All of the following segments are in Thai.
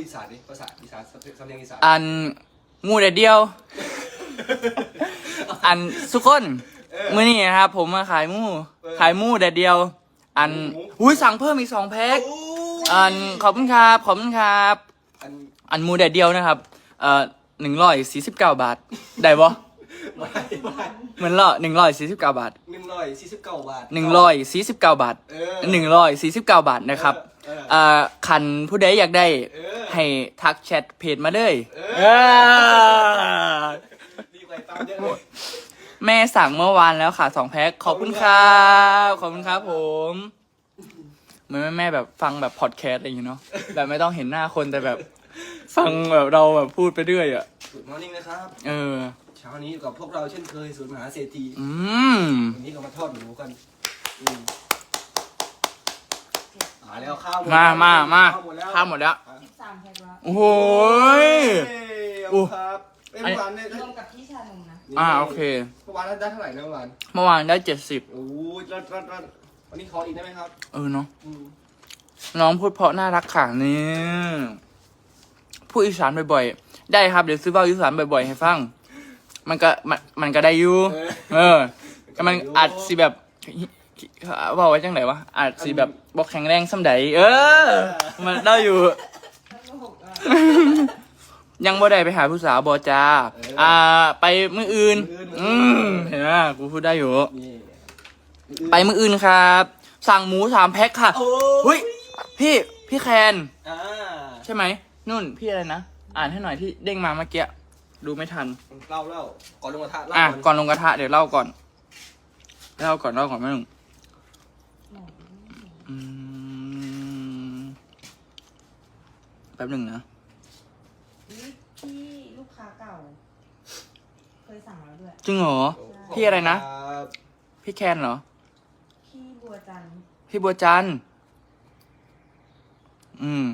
ดอีสานดิภาษาอีสานสำเนียงอีสานอันงูแดดเดียว อันทุกคนมื้อนี้นะครับผมมาขายหมูขายหมูแดดเดียว อันอุ้ยสั่งเพิ่มอีกสองแพ็คโอ้ยอันขอบคุณครับขอบคุณครับ อันอันหมูแดดเดียวนะครับเอ่อหนึ่งร้อยสี่สิบเก้าบาทได้ปะไม่ไม่เหมือนละหนึ่งร้อยสี่สิบเก้าบาทหนึ่งร้อยสี่สิบเก้าบาทหนึ่งร้อยสี่สิบเก้าบาทเออหนึ่งร้อยสี่สิบเก้าบาทนะครับเออเอ่อคันผู้ใดอยากได้เออ ให้ทักแชทเพจมาเลยเอเออดีกว่าไอ้ตามเยอะเลยแม่สั่งเมื่อวานแล้วค่ะสองแพ็คขอบคุณครับขอบคุณครับผมเหมือนแม่แม่แบบฟังแบบพอดแคสต์อะไรอย่างเงี้ยเนาะแบบไม่ต้องเห็นหน้าคนแต่แบบ ฟังแบบเราแบบพูดไปเรื่อยอะสุดมอร์นิ่งนะครับ เออ เช้านี้อยู่กับพวกเราเช่นเคยศูนย์มหาเศรษฐีอืมวันนี้เรามาทอดหมูกันอืมมาแล้วข้าวหดมามามาข้าวหมดแล้วข้าวหมดแล้ว โอ้โหยเอ้ยอู้เอาครับเอ้ยเมื่อวานได้รวมกับที่ชานมนะ อ่าโอเค เมื่อวานได้เท่าไหร่นะเมื่อวานเมื่อวานได้เจ็ดสิบโอ้ยรัดรัดรัดวันนี้ขออีกได้ไหมครับเออเนาะอืมน้องพูดเพราะน่ารักค่ะนี่พูดอีสานบ่อยๆ ได้ครับเดี๋ยวซื้อเบ้าอีสานบ่อยๆ ให้ฟัง มันก็มันมันก็ได้อยู่เออเออก็มันอาจสิแบบว่าไว้จังไหนวะอาจสิแบบบอกแข็งแรงสำใดเออ มันได้อยู่ ยังบ่ได้ไปหาผู้สาวบอจ้าอ่า ไปมืออื่น อืมเห็นไหมกูพูดได้อยู่ นี่ไปมืออื่นครับ สั่งหมูสามแพ็คค่ะ โอ้เฮ้ย พี่ พี่แคน อ่าใช่ไหม นุ่น พี่อะไรนะ อ่านให้หน่อยที่เด้งมาเมื่อกี้ ดูไม่ทัน เล่าเล่าก่อนลงกระทะเล่าอะ ก่อนก่อนลงกระทะเดี๋ยวเล่าก่อน เล่าก่อนเล่าก่อนแม่หนุ่มอืมแป๊บหนึ่งนะ ที่ลูกค้าเก่า เคยสั่งแล้วด้วย จริงเหรอ พี่อะไรนะ พี่แคนเหรอ พี่บัวจันทร์พี่บัวจันทร์อืม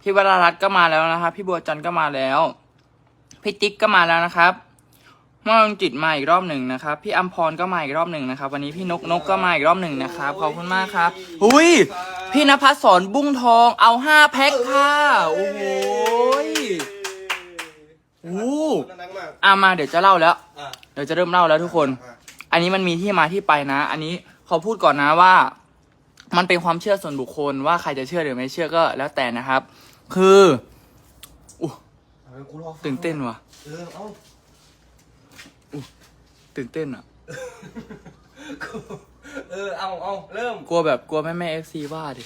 พี่วรารัตน์ก็มาแล้วนะครับ พี่บัวจันทร์ก็มาแล้ว พี่ติ๊กก็มาแล้วนะครับม่องจิตมาอีกรอบหนึ่งนะครับ พี่อัมพรก็มาอีกรอบหนึ่งนะครับ วันนี้พี่นกนกก็มาอีกรอบหนึ่งนะครับ ขอบคุณมากครับอุ้ย พี่นภัสสอนบุ้งทองเอาห้าแพ็คค่ะ โอ้โหย โอ้ ดังมาก อามาเดี๋ยวจะเล่าแล้ว อะเดี๋ยวจะเริ่มเล่าแล้วทุกคน อะอันนี้มันมีที่มาที่ไปนะ อันนี้ขอพูดก่อนนะว่า มันเป็นความเชื่อส่วนบุคคลว่าใครจะเชื่อหรือไม่เชื่อก็แล้วแต่นะครับ คือเอากูรอฟังตื่นเต้นว่ะ เออเอาตื่นเต้นอะเออเอาเอาเริ่มกลัวแบบกลัวแม่แม่เอฟซีว่าดิ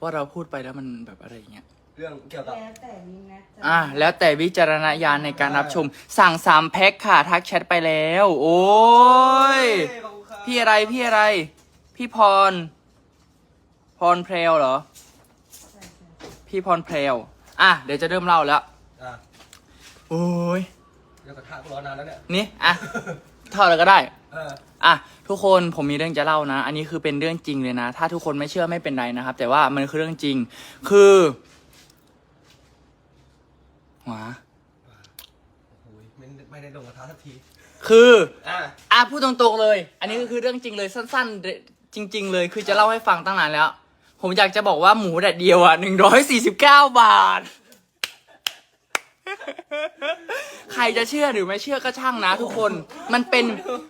ว่าเราพูดไปแล้วมันแบบอะไรอย่างเงี้ย เรื่องเกี่ยวกับ แล้วแต่วินนะจะอะแล้วแต่วิจารณญาณในการรับชม สั่งสามแพ็คค่ะทักแชทไปแล้ว โอ้ย ขอบคุณครับพี่อะไรพี่อะไร พี่พร พรเพรวเหรอ ใช่ใช่พี่พรเพรวอะเดี๋ยวจะเริ่มเล่าแล้วอะโอ้ยเดี๋ยวกระทะกูรอนานแล้วเนี่ยนี่อะเท่าแล้วก็ได้ เอออะทุกคนผมมีเรื่องจะเล่านะ อันนี้คือเป็นเรื่องจริงเลยนะ ถ้าทุกคนไม่เชื่อไม่เป็นไรนะครับ แต่ว่ามันคือเรื่องจริง คือ หัว โอ้ยไม่ไม่ได้ลงกระทะสักทีคือ อะอะพูดตรงๆเลย อันนี้ก็คือเรื่องจริงเลยสั้นๆจริง ๆ เลยคือจะเล่าให้ฟังตั้งนานแล้ว ผมอยากจะบอกว่าหมูแดดเดียวอะหนึ่งร้อยสี่สิบเก้าบาท ใครจะเชื่อหรือไม่เชื่อก็ช่างนะทุกคน มันเป็น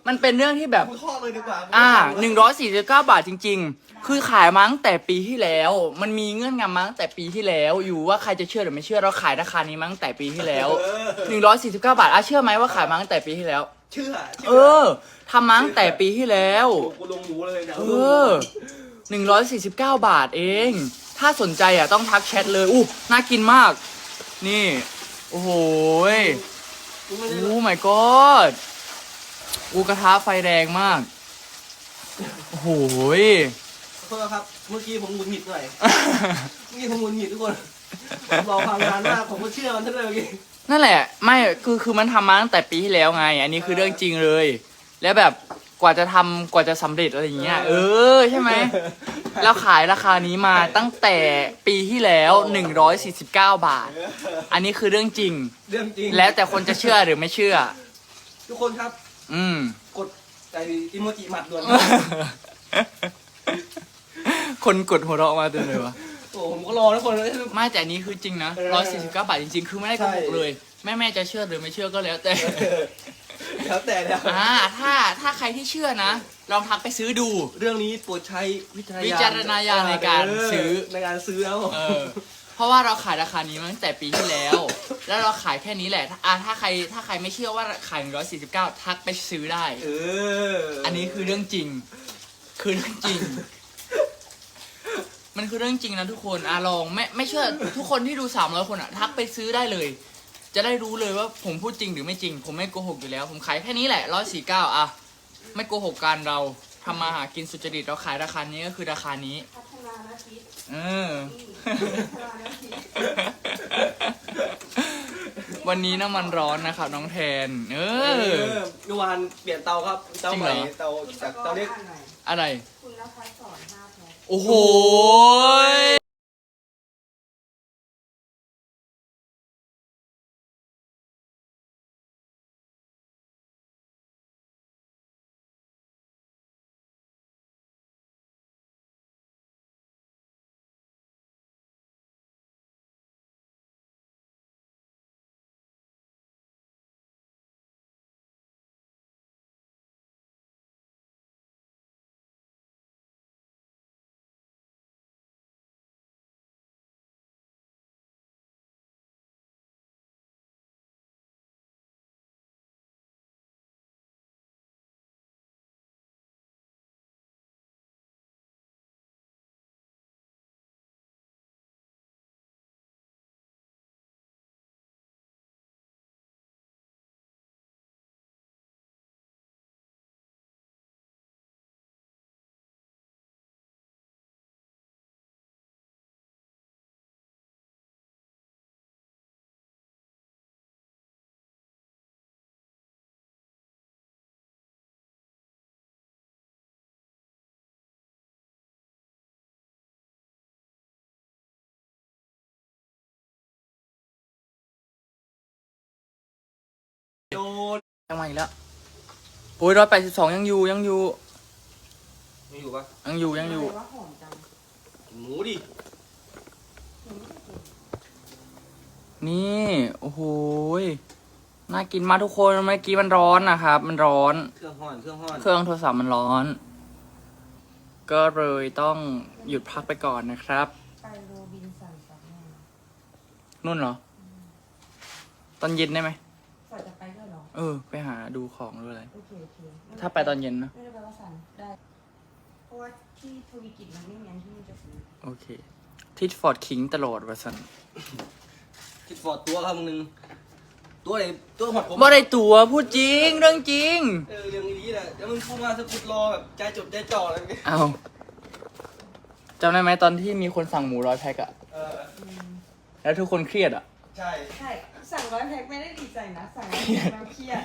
มันเป็นเรื่องที่แบบกูทอดเลยดีกว่าอ่าหนึ่งร้อยสี่สิบเก้าบาทจริง ๆ คือขายมาตั้งแต่ปีที่แล้ว มันมีเงื่อนงำมาตั้งแต่ปีที่แล้ว อยู่ว่าใครจะเชื่อหรือไม่เชื่อ เราขายราคานี้มาตั้งแต่ปีที่แล้วหนึ่งร้อยสี่สิบเก้าบาทอะเชื่อไหมว่าขายมาตั้งแต่ปีที่แล้ว เชื่อเออทำมาตั้งแต่ปีที่แล้ว กูลงหมูเลยนะเออหนึ่งร้อยสี่สิบเก้าบาทเอง ถ้าสนใจอะต้องทักแชทเลย อู้ น่ากินมาก นี่ โอ้โหยกูไม่ได้โอ้ my god อูกระทะไฟแรงมาก โอ้โหยขอโทษครับ เมื่อกี้ผมหงุดหงิดหน่อย เมื่อกี้ผมหงุดหงิดทุกคนผมรอฟังนานมากผมก็เชื่อมันทั้งเลยเมื่อกี้นั่นแหละ ไม่คือคือมันทำมาตั้งแต่ปีที่แล้วไง อันนี้คือเรื่องจริงเลย แล้วแบบ กว่าจะทำกว่าจะสำเร็จอะไรอย่างเงี้ยเออใช่ไหมแล้วขายราคานี้มาตั้งแต่ปีที่แล้ว 149 บาท อันนี้คือเรื่องจริง เรื่องจริงแล้วแต่คนจะเชื่อหรือไม่เชื่อ ทุกคนครับ อืม กดใจอิโมจิหมัดด่วนคนกดหัวเราะมาเต็มเลยวะโอ้อ้ผมก็รอทุกคนเลย ไม่แต่อันนี้คือจริงนะเออร้อยสี่สิบเก้าบาทจริงๆ คือไม่ได้โกหกใช่เลย แม่แม่ๆจะเชื่อหรือไม่เชื่อก็แล้วแต่ แล้วแต่แล้วอ่าถ้าถ้าใครที่เชื่อนะ ลองทักไปซื้อดู เรื่องนี้โปรดใช้วิจารณญาณวิจารณญาณในการซื้อ ในการซื้อแล้วเออเพราะว่าเราขายราคานี้มาตั้งแต่ปีที่แล้ว แล้วเราขายแค่นี้แหละอ่าถ้าใครถ้าใครไม่เชื่อว่าขายร้อยสี่สิบเก้าทักไปซื้อได้ เอออัอันนี้คือเรื่องจริง คือเรื่องจริงมันคือเรื่องจริงนะทุกคนอะลองไม่ไม่เชื่อทุกคนที่ดูสามร้อยคนอะ ทักไปซื้อได้เลย จะได้รู้เลยว่าผมพูดจริงหรือไม่จริง ผมไม่โกหกอยู่แล้ว ผมขายแค่นี้แหละร้อยสี่เก้าอะไม่โกหกกันเราทำมาหากินสุจริตเราขายราคานี้ก็คือราคานี้พัฒนานาทิตเออ พัฒนานาทิตวันนี้น้ำมันร้อนนะครับน้องแทน เอเออ อเมื่อวานเปลี่ยนเตาครับเตาใหม่จริงเหรอ เตาจากเตาเล็กอ่นหน่อยอะไร คุณนภัสสอนห้าแพ็ค โอ้โหโยังมาอีกแล้วโอ้ยร้อยแปดสิบสองยังอยู่ยังอยู่ ไม่อยู่ปะยังอยู่ยังอยู่ะไรว่าหอมจังหมูดิหนูไม่ได้กินนี่โอ้โหยน่ากินมากทุกคนเมื่อกี้มันร้อนนะครับ มันร้อน เครื่องห่อนเครื่องห่อนเครื่องโทรศัพท์มันร้อน ก็เลยต้องหยุดพักไปก่อนนะครับ ไปโรบินสันกับแม่นุ่นเหรอ ตอนเย็นได้ไหมฝอยจะไปด้วย เหรอเออ ไปหาดูของหรืออะไร โอเคโอเคม่ถ้าไปตอนเย็นนะ ไม่ได้ไปว่าสันได้ เพราะว่าที่ทวีกิจมันไม่งั้นที่มันจะซื้อโอเคทิชฟอร์ดคิงตลอดวะสันคิดฟอร์ดตัวครับมึงนึงตัวไหนตัวหอดผมบ่ได้ตัวพูดจริงเรื่องจริง เออเรื่องนี้แหละแล้วมึงพูดมาสะกุดรอแบบใจจดใจจ่ออะไรแบบนี้เอาจำได้ไหมตอนที่มีคนสั่งหมูร้อยแพ็คอะเอออืมแล้วทุกคนเครียดอะ ใช่ ใช่ สั่งร้อยแพ็คไม่ได้ดีใจนะ สั่งร้อยแพ็คแล้วเครียด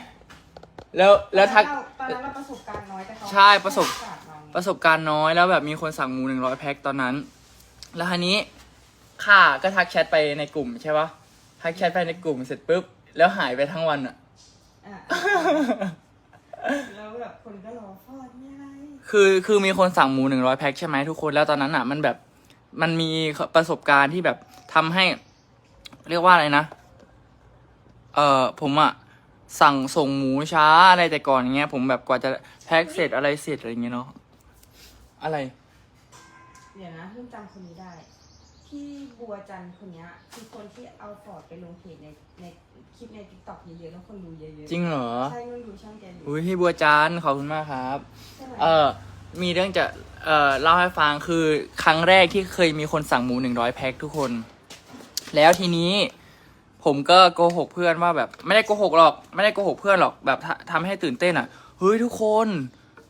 แล้วแล้วทักตอนนั้นเราประสบการณ์น้อยแต่เขาใช่ประสบ ให้โอกาสเราไง ประสบการณ์น้อยแล้วแบบมีคนสั่งหมูหนึ่งร้อยแพ็คตอนนั้น แล้วทีนี้ข้าก็ทักแชทไปในกลุ่มใช่ปะทักแชทไปในกลุ่มเสร็จปุ๊บ แล้วหายไปทั้งวันอะ อะแล้วแบบคนก็รอฟอดไม่ได้คือคือมีคนสั่งหมูหนึ่งร้อยแพ็คใช่ไหมทุกคนแล้วตอนนั้นอะมันแบบมันมีประสบการณ์ที่แบบทำให้ เรียกว่าอะไรนะ เออผมอะสั่งส่งหมูช้าอะไรแต่ก่อนอย่างเงี้ย ผมแบบกว่าจะแพ็คเสร็จอะไรเสร็จอะไรอย่างเงี้ยเนาะอะไร เดี๋ยวนะเพิ่งจำคนนี้ได้ ที่บัวจันทร์คนเนี้ยคือคนที่เอาฟอร์ดไปลงเพจในในคลิปในทิกตอกเยอะๆแล้วคนดูเยอะๆจริงเหรอใช่นุ่นดูช่องแกอยู่อุ้ยพี่บัวจานทร์ขอบคุณมากครับ ใช่ไหมเออมีเรื่องจะ เอ่อเล่าให้ฟังคือครั้งแรกที่เคยมีคนสั่งหมูหนึ่งร้อยแพ็คทุกคน แล้วทีนี้ผมก็โกหกเพื่อนว่าแบบไม่ได้โกหกหรอก ไม่ได้โกหกเพื่อนหรอกแบบทำทำให้ตื่นเต้นอะเฮ้ยทุกคน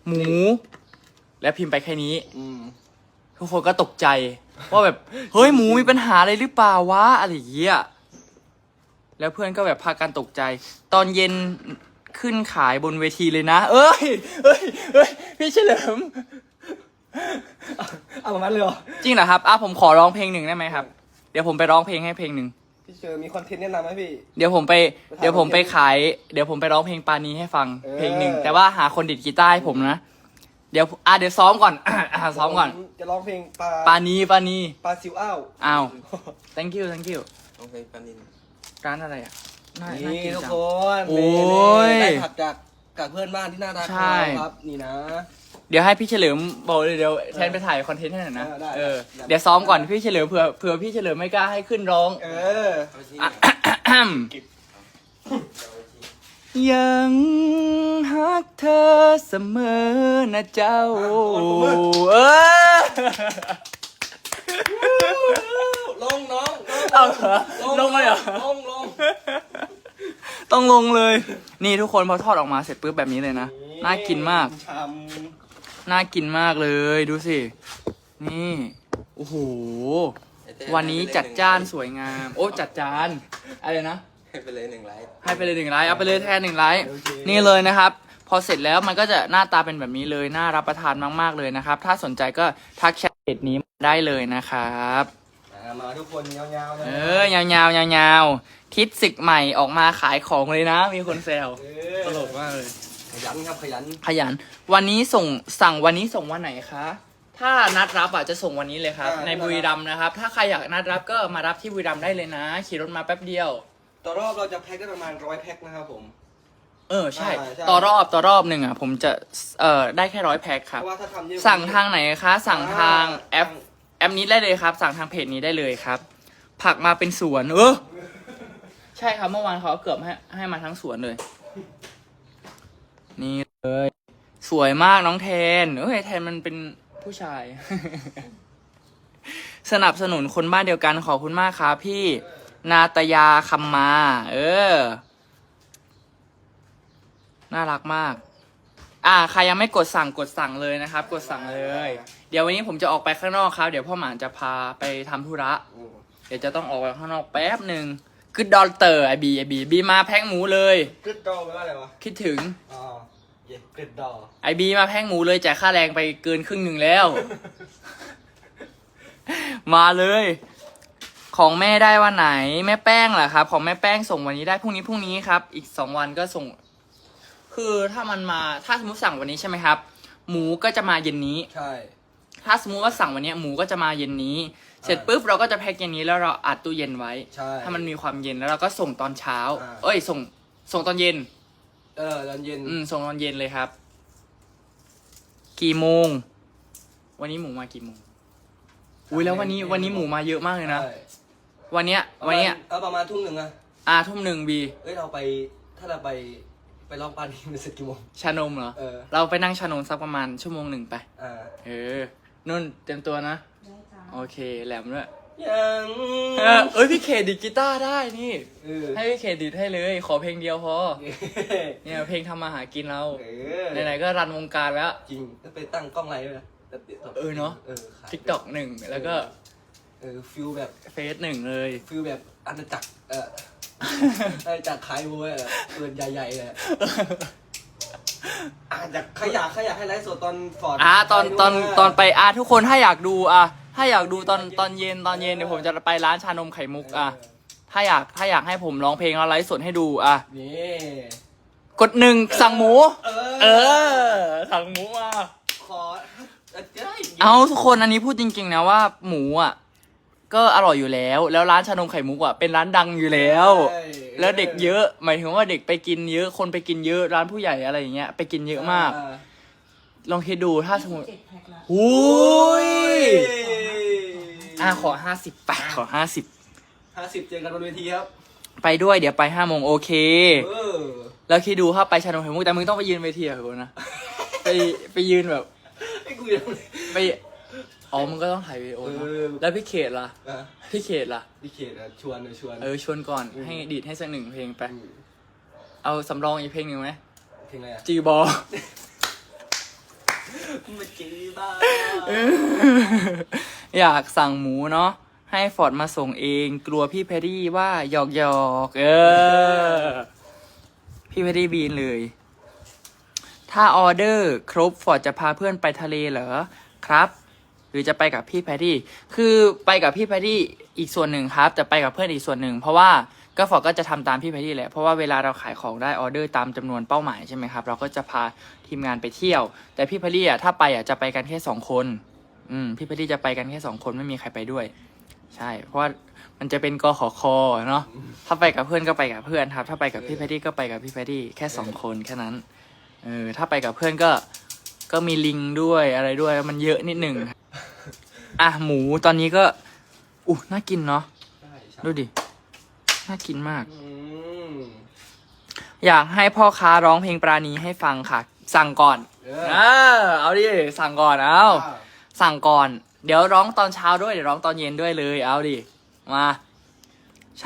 หมู แล้วพิมพ์ไปแค่นี้ อืม ทุกคนก็ตกใจว่าแบบ เฮ้ยหมูมีปัญหาอะไรหรือเปล่าวะอะไรอย่างเงี้ยแล้วเพื่อนก็แบบพากันตกใจ ตอนเย็นขึ้นขายบนเวทีเลยนะ เอ้ยเอ้ยเอ้ยพี่เฉลิม เอาประมาณเลยเหรอ จริงเหรอครับอะผมขอร้องเพลงหนึ่งได้ไหมครับ เดี๋ยวผมไปร้องเพลงให้เพลงหนึ่งพี่เชอมีคอนเทนต์แนะนำไหมพี่ เดี๋ยวผมไปไปถามเดี๋ยวผมไปเพลงขาย เดี๋ยวผมไปร้องเพลงปานีให้ฟัง เออ เพลงหนึ่งแต่ว่าหาคนดิดกีตาร์ให้ผมนะ เดี๋ยวอะเดี๋ยวซ้อมก่อน อะซ้อมก่อนผจะร้องเพลงปลาปานีปานี ปลาซิวอ้าวอ้าว thank you thank you ร้องเพลงปลานินร้านอะไรอะน่าน่านี่กินทุกจัง คนโอ้ยได้ผักจากจากเพื่อนบ้านที่น่ารักใช่ครับนี่นะ เดี๋ยวให้พี่เฉลิมบอกเลยเดี๋ยวแทนไปถ่ายคอนเทนต์ให้หน่อยนะเออได้เออได้ เดี๋ยวซ้อมก่อนพี่เฉลิมเผื่อเผื่อพี่เฉลิมไม่กล้าให้ขึ้นร้อง เอออะยังฮักเธอเสมอนะเจ้า เออลงน้องเอาเหรอลงเลยเหรอ ลงลงต้องลงเลย นี่ทุกคนพอทอดออกมาเสร็จปุ๊บแบบนี้เลยนะ น่ากินมากชาม น่ากินมากเลยดูสิ นี่ โอ้โห วันนี้จัดจ้านสวยงาม โอ้จัดจาน อะไรนะ ให้ไปเลยหนึ่งไลค์ให้ไปเลยหนึ่งไลค์เอาไปเลยแทนหนึ่งไลค์นี่เลยนะครับ พอเสร็จแล้วมันก็จะหน้าตาเป็นแบบนี้เลย น่ารับประทานมาก ๆ เลยนะครับ ถ้าสนใจก็ทักแชทเพจนี้มาได้เลยนะครับ อ่ามาทุกคนยาวๆเลยเออยาวๆยาวๆคิดสิกใหม่ออกมาขายของเลยนะ มีคนแซวเอตลกมากเลย ขยันครับขยันขยัน วันนี้ส่งสั่งวันนี้ส่งวันไหนคะ ถ้านัดรับอะจะส่งวันนี้เลยครับอ่าในบุรีรัมย์นะครับ ถ้าใครอยากนัดรับก็มารับที่บุรีรัมย์ได้เลยนะ ขี่รถมาแป๊บเดียว ต่อรอบเราจะแพ็คได้ประมาณร้อยแพ็คนะครับผม เออใช่ใช่ใช่ ต่อรอบต่อรอบหนึ่งอะผมจะเอ่อได้แค่ร้อยแพ็คคเพรับ ราะว่าถ้าทำเยอะสั่งทางไหนคะ สั่งทางแอปทางแอปนี้ได้เลยครับ สั่งทางเพจนี้ได้เลยครับ ผักมาเป็นสวน เออ ใช่ครับเมื่อวานเขาเอาเกือบให้ให้มาทั้งสวนเลย นี่เลย สวยมากน้องแทนเอ้ยแทนมันเป็นผู้ชาย สนับสนุนคนบ้านเดียวกันขอบคุณมากครับพี่นาตยาคำมา เออ น่ารักมาก อ่า ใครยังไม่กดสั่งกดสั่งเลยนะครับ กดสั่งเลย เดี๋ยววันนี้ผมจะออกไปข้างนอกครับ เดี๋ยวพ่อหมานจะพาไปทำธุระ เดี๋ยวจะต้องออกไปข้างนอกแป๊บหนึ่ง คือดอลเตอร์ไอบีไอบีบีมาแพ็คหมูเลยกริดดอแปลว่าอะไรวะ คิดถึงอ๋อเย่กริดดอไอบีมาแพ็คหมูเลยจ่ายค่าแรงไปเกินครึ่งหนึ่งแล้ว มาเลย ของแม่ได้วันไหน แม่แป้งเหรอครับ ของแม่แป้งส่งวันนี้ได้พรุ่งนี้พรุ่งนี้ครับ อีกสองวันก็ส่ง คือถ้ามันมาถ้าสมมติสั่งวันนี้ใช่ไหมครับ หมูก็จะมาเย็นนี้ ใช่ ถ้าสมมุติว่าสั่งวันเนี้ยหมูก็จะมาเย็นนี้ เสร็จปุ๊บเราก็จะแพ็คเย็นนี้แล้วเราอัดตู้เย็นไว้ใช่ถ้ามันมีความเย็นแล้วเราก็ส่งตอนเช้า อ่า เอ้ย ส่งส่งตอนเย็น เออตอนเย็นอืมส่งตอนเย็นเลยครับ กี่โมง วันนี้หมูมากี่โมงอุ้ยแล้ววันนี้วันนี้หมูมาเยอะมากเลยนะ ใช่วันเนี้ย วันเนี้ย เอาประมาณทุ่มหนึ่งอะอาทุ่มหนึ่งบี เอ้ยเราไปถ้าเราไปไปลองปานีมันเสร็จกี่โมง ชานมเหรอ เออ เราไปนั่งชานมสักประมาณชั่วโมงหนึ่งไป อ่า เออนุ่นเต็มตัวนะ ได้จ้า โอเคแหลมด้วยยังเออเอ้ยพี่เคดีดกีตาร์ได้นี่ เออให้พี่เคดีดให้เลย ขอเพลงเดียวพอเออเนี่ยเพลงทำมาหากินเรา เออไหนๆก็รันวงการแล้ว จริงแล้วไปตั้งกล้องอะไรด้วยนะแล้วติดต่เออเนอะ เออขาย ทิกตอกหนึ่งแล้วก็เออฟิลแบบเฟซหนึ่งเลย ฟิลแบบอาณาจักรเอออาณาจักรขายบัวอะเปิดใหญ่ๆเลยอาจจะขยากขยากให้ไลฟ์สดตอนฟอร์ดอ่าตอนไปด้วยตอนตอนไปอ่าทุกคนถ้าอยากดูอะ ถ้าอยากดูตอนตอนเย็นตอนเย็นเดี๋ยวผมจะไปร้านชานมไข่มุกอะถ้าอยากถ้าอยากให้ผมร้องเพลงแล้วไลฟ์สดให้ดูอะนี่กดหนึ่งสั่งหมู เออเออสั่งหมูมาขอเออเจ้ยเอาทุกคนอันนี้พูดจริง ๆ นะว่าหมูอะก็อร่อยอยู่แล้ว แล้วร้านชานมไข่มุกอะเป็นร้านดังอยู่แล้วใช่แล้วเด็กเยอะ หมายถึงว่าเด็กไปกินเยอะคนไปกินเยอะร้านผู้ใหญ่อะไรอย่างเงี้ยไปกินเยอะมากอ่ ลองคิดดูถ้าสมมติเจ็ดแพ็คละหูยอะขอห้าสิบแปดขอห้าสิบห้าสิบเจอกันบนเวทีครับไปด้วยเดี๋ยวไปห้าโมงโอเค เออแล้วคิดดูถ้าไปชานมไข่มุกแต่มึงต้องไปยืนเวทีอะเหรอนะ ไปไปยืนแบบ ไอ้กูยังไปอ๋อมึงก็ต้องถ่ายวีดีโอเนอะเออแล้วพี่เขตล่ะอะพี่เขตล่ะ พี่เขตอะชวนเลยชวน เออชวนก่อนอืม ให้ดีดให้สักหนึ่งเพลงไป มเอาสำรองอีกเพลงหนึ่งไหมเพลงอะไรอะจีบอ มาจีบ้าอยากสั่งหมูเนาะให้ฟอร์ดมาส่งเอง กลัวพี่แพรรี่ว่าหยอกหยอกๆเออ พี่แพรรี่บีนเลย ถ้าออเดอร์ครบฟอร์ดจะพาเพื่อนไปทะเลเหรอครับ หรือจะไปกับพี่แพรรี่ คือไปกับพี่แพรรี่อีกส่วนหนึ่งครับ จะไปกับเพื่อนอีกส่วนหนึ่งเพราะว่า ก็ฟอร์ดก็จะทำตามพี่แพทตี้แหละ เพราะว่าเวลาเราขายของได้ออเดอร์ตามจำนวนเป้าหมายใช่ไหมครับ เราก็จะพาทีมงานไปเที่ยว แต่พี่แพทตี้อะถ้าไปอะจะไปกันแค่สองคน อืม พี่แพทตี้จะไปกันแค่สองคนไม่มีใครไปด้วย ใช่ เพราะว่ามันจะเป็นกขคเนาะ ถ้าไปกับเพื่อนก็ไปกับเพื่อนครับ ถ้าไปกับพี่แพทตี้ก็ไปกับพี่แพทตี้แค่สองคนแค่นั้น เออ ถ้าไปกับเพื่อนก็ ก็มีลิงด้วยอะไรด้วย มันเยอะนิดหนึ่ง อะหมูตอนนี้ก็อู้น่ากินเนาะใช่ใช่ดูดิ น่ากินมากอืมอยากให้พ่อค้าร้องเพลงปราณีให้ฟังค่ะ สั่งก่อนเอเออเอาดิสั่งก่อนเอาสั่งก่อน เดี๋ยวร้องตอนเช้าด้วยเดี๋ยวร้องตอนเย็นด้วยเลย เอาดิมา